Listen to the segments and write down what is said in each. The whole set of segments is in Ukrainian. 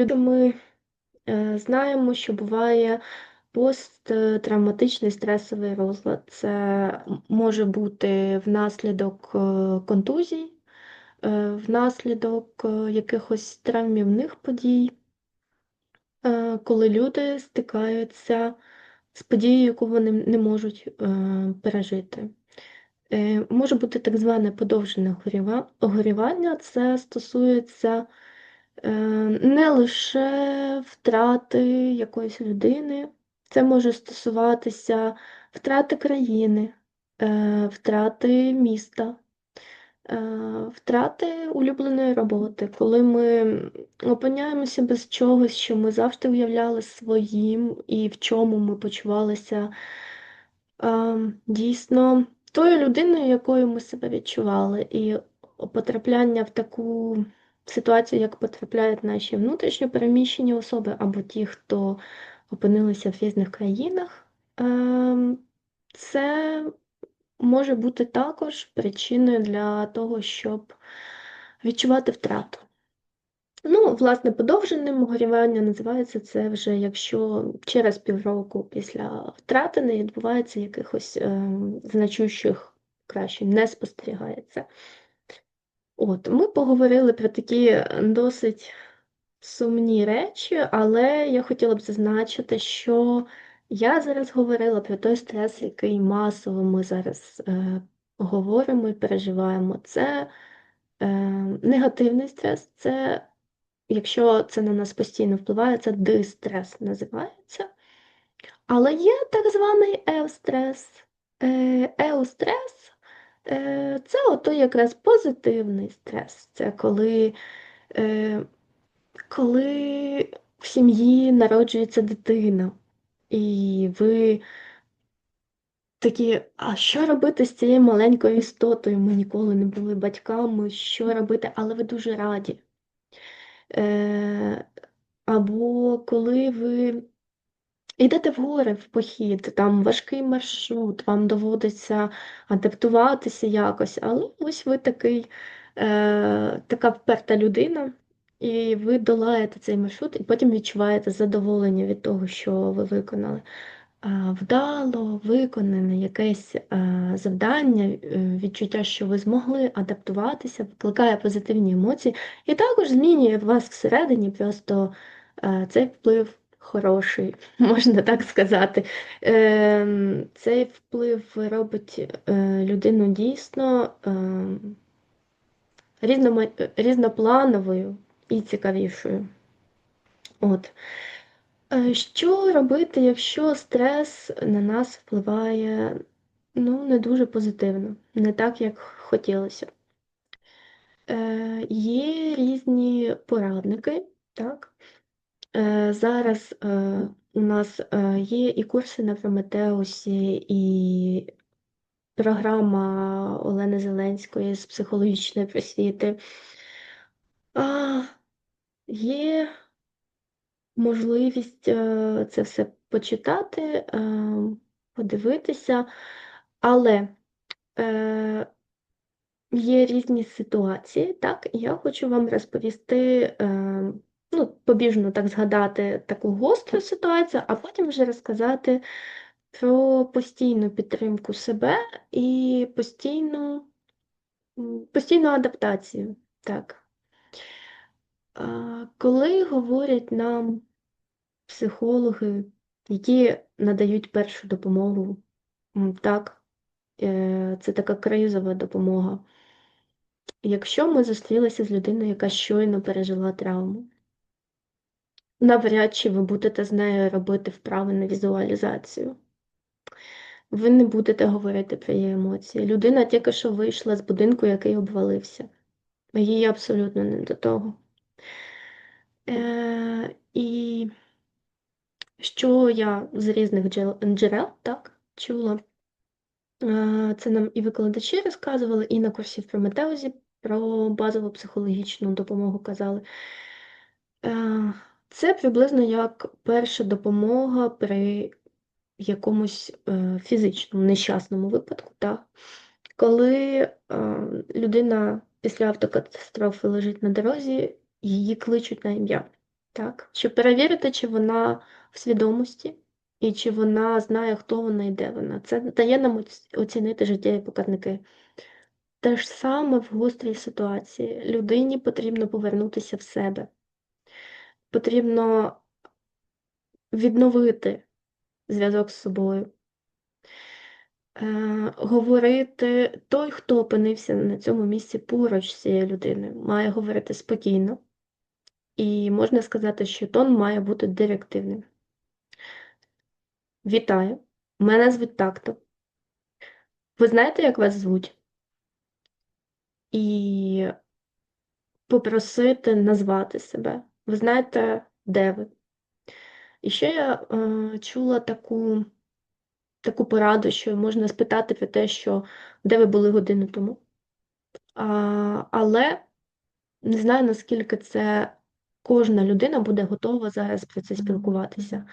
Люди ми е, знаємо, що буває посттравматичний стресовий розлад. Це може бути внаслідок е, контузій, е, внаслідок якихось травмівних подій, коли люди стикаються з подією, яку вони не можуть пережити. Може бути так зване подовжене горіва- горювання. Це стосується не лише втрати якоїсь людини, це може стосуватися втрати країни, е, втрати міста, е, втрати улюбленої роботи, коли ми опиняємося без чогось, що ми завжди уявляли своїм, і в чому ми почувалися е, дійсно тою людиною, якою ми себе відчували. І потрапляння в таку ситуацію, як потрапляють наші внутрішньо переміщені особи або ті, хто опинилися в різних країнах, ем, це може бути також причиною для того, щоб відчувати втрату. Ну, власне, подовженим горювання називається це вже, якщо через півроку після втрати не відбувається якихось е, значущих краще не спостерігається. От, ми поговорили про такі досить сумні речі, але я хотіла б зазначити, що я зараз говорила про той стрес, який масово ми зараз е, говоримо і переживаємо. Це е, негативний стрес, це якщо це на нас постійно впливає, це дистрес називається. Але є так званий еустрес. Е, Еустрес е, це ото якраз позитивний стрес. Це коли, е, коли в сім'ї народжується дитина, і ви такі, а що робити з цією маленькою істотою? Ми ніколи не були батьками, що робити, але ви дуже раді. Е, Або коли ви йдете в гори в похід, там важкий маршрут, вам доводиться адаптуватися якось, але ось ви такий, е, така вперта людина, і ви долаєте цей маршрут, і потім відчуваєте задоволення від того, що ви виконали. Вдало виконане якесь е, завдання, е, відчуття, що ви змогли адаптуватися, викликає позитивні емоції, і також змінює вас всередині, просто е, цей вплив хороший, можна так сказати. Ем, Цей вплив робить е, людину дійсно ем, різноплановою і цікавішою. От. Е, Що робити, якщо стрес на нас впливає ну, не дуже позитивно, не так, як хотілося? Е, Є різні порадники, так? Е, Зараз е, у нас е, є і курси на Прометеусі, і програма Олени Зеленської з психологічної просвіти. А, Є можливість це все почитати, подивитися, але є різні ситуації, так, і я хочу вам розповісти, ну, побіжно так згадати таку гостру ситуацію, а потім вже розказати про постійну підтримку себе і постійну, постійну адаптацію. Так. Коли говорять нам психологи, які надають першу допомогу, так, е, це така кризова допомога. Якщо ми зустрілися з людиною, яка щойно пережила травму, навряд чи ви будете з нею робити вправи на візуалізацію. Ви не будете говорити про її емоції. Людина тільки що вийшла з будинку, який обвалився. Їй абсолютно не до того. Е, і що я з різних джерел так, чула, е, це нам і викладачі розказували, і на курсі в Прометеузі про базову психологічну допомогу казали. Це приблизно як перша допомога при якомусь е, фізичному нещасному випадку, так? Коли е, людина після автокатастрофи лежить на дорозі, її кличуть на ім'я. так? Щоб перевірити, чи вона в свідомості і чи вона знає, хто вона і де вона. Це дає нам оц- оцінити життєві показники. Те ж саме в гострій ситуації. Людині потрібно повернутися в себе. Потрібно відновити зв'язок з собою. Е, говорити той, хто опинився на цьому місці поруч з цією людиною, має говорити спокійно. І можна сказати, що тон має бути директивним. Вітаю! Мене звуть так-то. Ви знаєте, як вас звуть? І попросити назвати себе. Ви знаєте, де ви. І ще я е, чула таку, таку пораду, що можна спитати про те, що де ви були годину тому. А, але не знаю, наскільки це кожна людина буде готова зараз про це спілкуватися.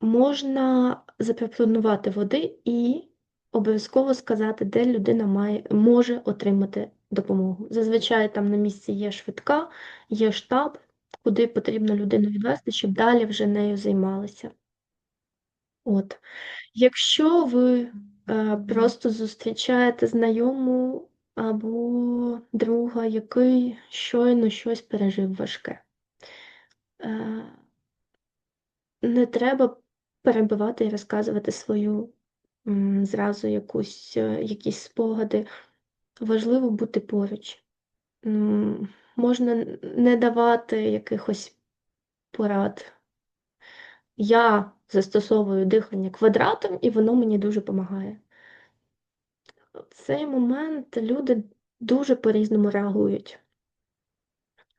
Можна запропонувати води і обов'язково сказати, де людина має, може отримати допомогу. Зазвичай там на місці є швидка, є штаб, куди потрібно людину відвести, щоб далі вже нею займалися. От. Якщо ви е, просто зустрічаєте знайому або друга, який щойно щось пережив важке, е, не треба перебивати і розказувати свою м, зразу якусь, е, якісь спогади. Важливо бути поруч. Можна не давати якихось порад. Я застосовую дихання квадратом, і воно мені дуже допомагає. В цей момент люди дуже по-різному реагують.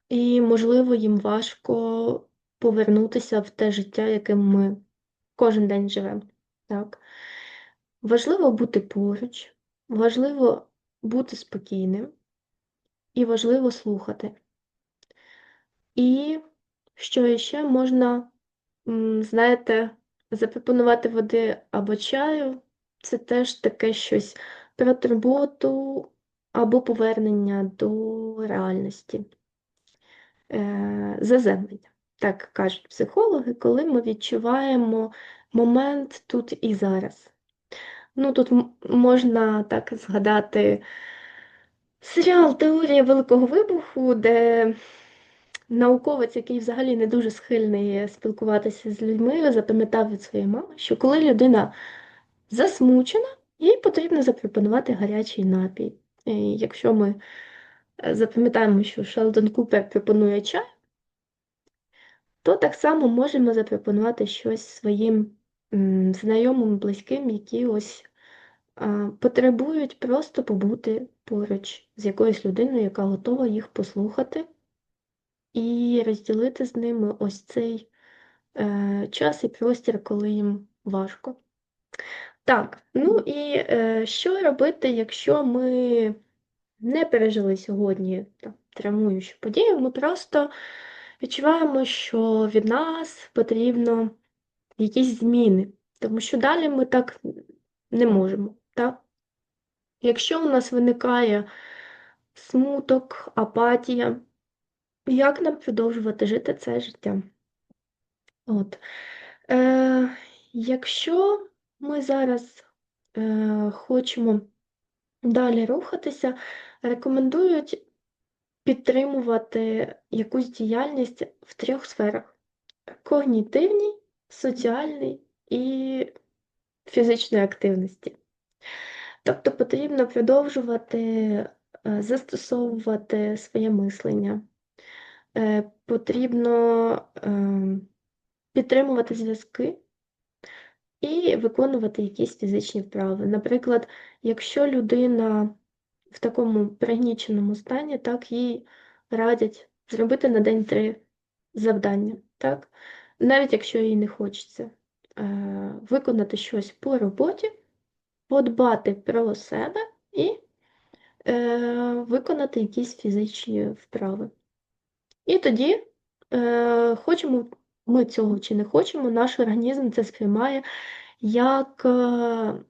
І, можливо, їм важко повернутися в те життя, яким ми кожен день живемо. Так? Важливо бути поруч, важливо бути спокійним і важливо слухати. І що ще можна, знаєте, запропонувати води або чаю, це теж таке щось про турботу або повернення до реальності, Е, заземлення. Так кажуть психологи, коли ми відчуваємо момент тут і зараз. Ну, тут можна так згадати серіал Теорія Великого Вибуху, де науковець, який взагалі не дуже схильний спілкуватися з людьми, запам'ятав від своєї мами, що коли людина засмучена, їй потрібно запропонувати гарячий напій. І якщо ми е, запам'ятаємо, що Шелдон Купер пропонує чай, то так само можемо запропонувати щось своїм знайомим, близьким, які ось потребують просто побути поруч з якоюсь людиною, яка готова їх послухати, і розділити з ними ось цей е, час і простір, коли їм важко. Так, ну і е, що робити, якщо ми не пережили сьогодні там, травмуючу подію, ми просто відчуваємо, що від нас потрібно якісь зміни, тому що далі ми так не можемо. Так? Якщо у нас виникає смуток, апатія, як нам продовжувати жити це життя? От. Е, Якщо ми зараз е, хочемо далі рухатися, рекомендують підтримувати якусь діяльність в трьох сферах: когнітивній, соціальній і фізичної активності. Тобто потрібно продовжувати е, застосовувати своє мислення, Е, потрібно ем, підтримувати зв'язки і виконувати якісь фізичні вправи. Наприклад, якщо людина в такому пригніченому стані, так їй радять зробити на день три завдання, так? Навіть якщо їй не хочеться е, виконати щось по роботі, подбати про себе і е, виконати якісь фізичні вправи. І тоді, е, хочемо ми цього чи не хочемо, наш організм це сприймає як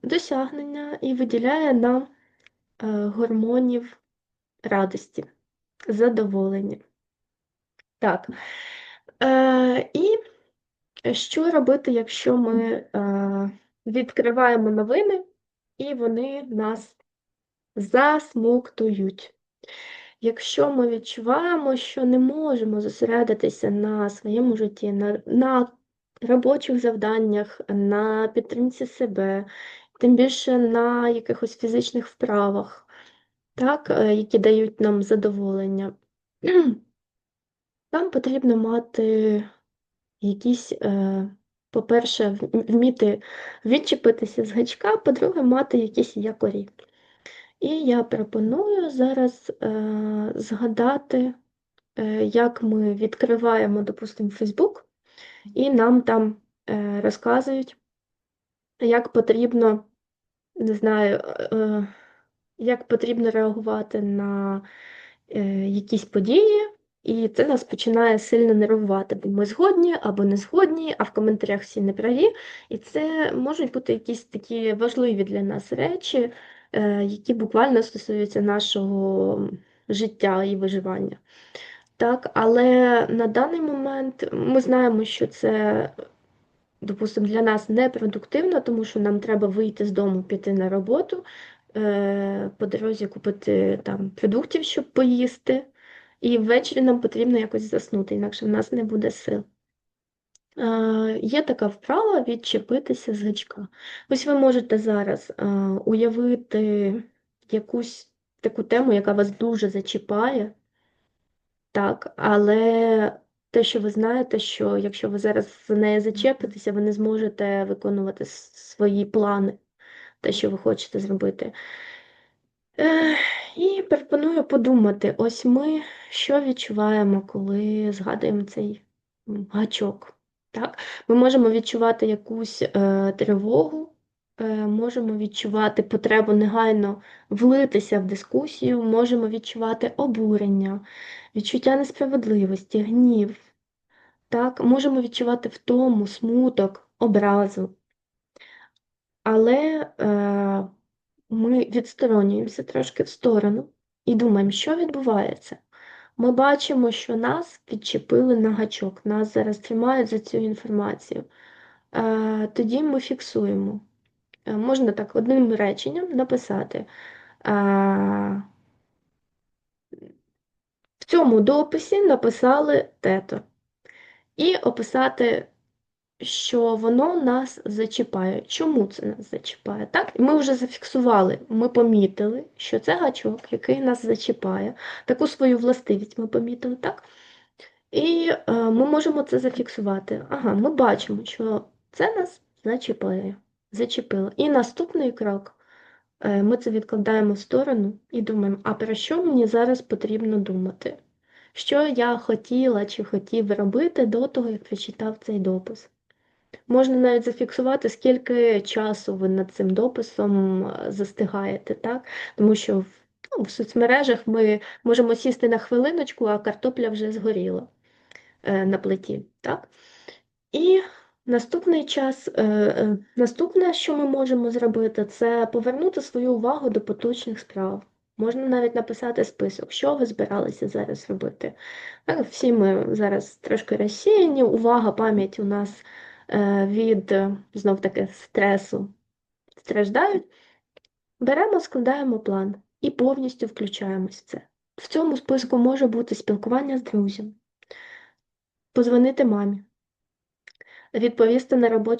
досягнення і виділяє нам гормонів радості, задоволення. Так, Е, і що робити, якщо ми е, відкриваємо новини і вони нас засмоктують? Якщо ми відчуваємо, що не можемо зосередитися на своєму житті, на, на робочих завданнях, на підтримці себе, тим більше на якихось фізичних вправах, так, е, які дають нам задоволення, нам потрібно мати якісь, е, по-перше, вміти відчепитися з гачка, по-друге, мати якісь якорі. І я пропоную зараз е, згадати, е, як ми відкриваємо, допустимо, Facebook, і нам там е, розказують, як потрібно, не знаю, е, як потрібно реагувати на е, якісь події, і це нас починає сильно нервувати, бо ми згодні або не згодні, а в коментарях всі неправі. І це можуть бути якісь такі важливі для нас речі, е, які буквально стосуються нашого життя і виживання. Так, але на даний момент ми знаємо, що це, допустимо, для нас непродуктивно, тому що нам треба вийти з дому, піти на роботу, е, по дорозі купити там продуктів, щоб поїсти, і ввечері нам потрібно якось заснути, інакше в нас не буде сил. Е, Є така вправа відчепитися з гачка. Ось ви можете зараз е, уявити якусь таку тему, яка вас дуже зачіпає. Так, але те, що ви знаєте, що якщо ви зараз за неї зачепитеся, ви не зможете виконувати свої плани, те, що ви хочете зробити. І пропоную подумати: ось ми що відчуваємо, коли згадуємо цей гачок. Так? Ми можемо відчувати якусь е, тривогу, е, можемо відчувати потребу негайно влитися в дискусію, можемо відчувати обурення, відчуття несправедливості, гнів. Так? Можемо відчувати втому, смуток, образу. Але е, ми відсторонюємося трошки в сторону і думаємо, що відбувається. Ми бачимо, що нас підчепили на гачок, нас зараз тримають за цю інформацію. Тоді ми фіксуємо. Можна так одним реченням написати. В цьому дописі написали тето. І описати що воно нас зачіпає. Чому це нас зачіпає? Так? Ми вже зафіксували, ми помітили, що це гачок, який нас зачіпає. Таку свою властивість ми помітили, так? І е, ми можемо це зафіксувати. Ага, ми бачимо, що це нас зачіпає, зачепило. І наступний крок. е, Ми це відкладаємо в сторону і думаємо, а про що мені зараз потрібно думати? Що я хотіла чи хотів робити до того, як прочитав цей допис? Можна навіть зафіксувати, скільки часу ви над цим дописом е, застигаєте, так? Тому що в, ну, в соцмережах ми можемо сісти на хвилиночку, а картопля вже згоріла е, на плиті, так? І наступний час, е, е, наступне, що ми можемо зробити, це повернути свою увагу до поточних справ. Можна навіть написати список, що ви збиралися зараз робити. Так, всі ми зараз трошки розсіяні, увага, пам'ять у нас е, від знов таки стресу страждають. Беремо, складаємо план і повністю включаємось в це. В цьому списку може бути спілкування з друзями, позвонити мамі, відповісти на робочі